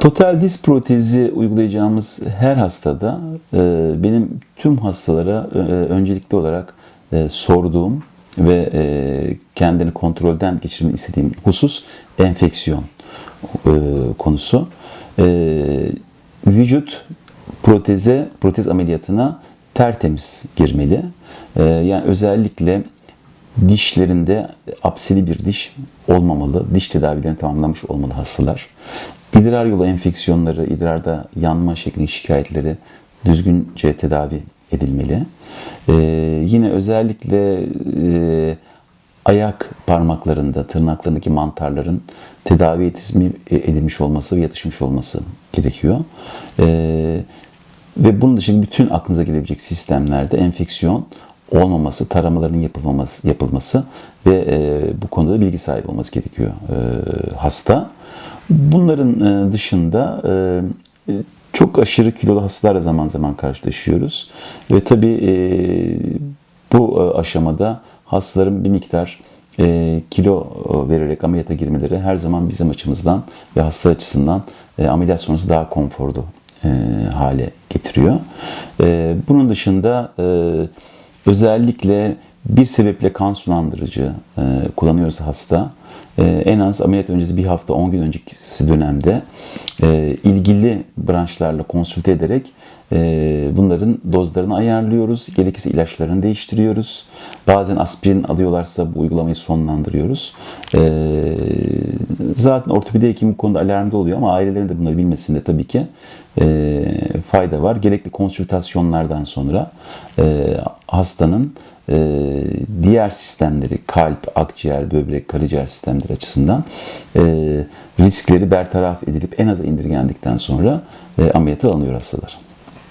Total diz protezi uygulayacağımız her hastada e, benim tüm hastalara e, öncelikli olarak e, sorduğum ve e, kendini kontrolden geçirmeni istediğim husus enfeksiyon e, konusu. E, vücut proteze, protez ameliyatına tertemiz girmeli. E, yani özellikle dişlerinde apseli bir diş olmamalı. Diş tedavilerini tamamlamış olmalı hastalar. İdrar yolu enfeksiyonları, idrarda yanma şeklindeki şikayetleri düzgünce tedavi edilmeli. Ee, yine özellikle e, ayak parmaklarında, tırnaklarındaki mantarların tedavi edilmiş- edilmiş olması ve yatışmış olması gerekiyor. Ee, ve bunun dışında bütün aklınıza gelebilecek sistemlerde enfeksiyon olmaması, taramaların yapılmaması, yapılması ve e, bu konuda da bilgi sahibi olması gerekiyor e, hasta. Bunların e, dışında e, e, çok aşırı kilolu hastalarla zaman zaman karşılaşıyoruz. Ve tabii bu aşamada hastaların bir miktar kilo vererek ameliyata girmeleri her zaman bizim açımızdan ve hasta açısından ameliyat sonrası daha konforlu hale getiriyor. Bunun dışında özellikle bir sebeple kan sulandırıcı kullanıyorsa hasta en az ameliyat öncesi bir hafta 10 gün öncesi dönemde e, ilgili branşlarla konsülte ederek bunların dozlarını ayarlıyoruz. Gerekirse ilaçlarını değiştiriyoruz. Bazen aspirin alıyorlarsa bu uygulamayı sonlandırıyoruz. E, zaten ortopedi hekimi bu konuda alarmda oluyor ama ailelerin de bunları bilmesinde tabii ki e, fayda var. Gerekli konsültasyonlardan sonra e, hastanın e, diğer sistemleri kalp, akciğer, böbrek, karaciğer sistemleri açısından riskleri bertaraf edilip en aza indirgendikten sonra ameliyata alınıyor hastalar.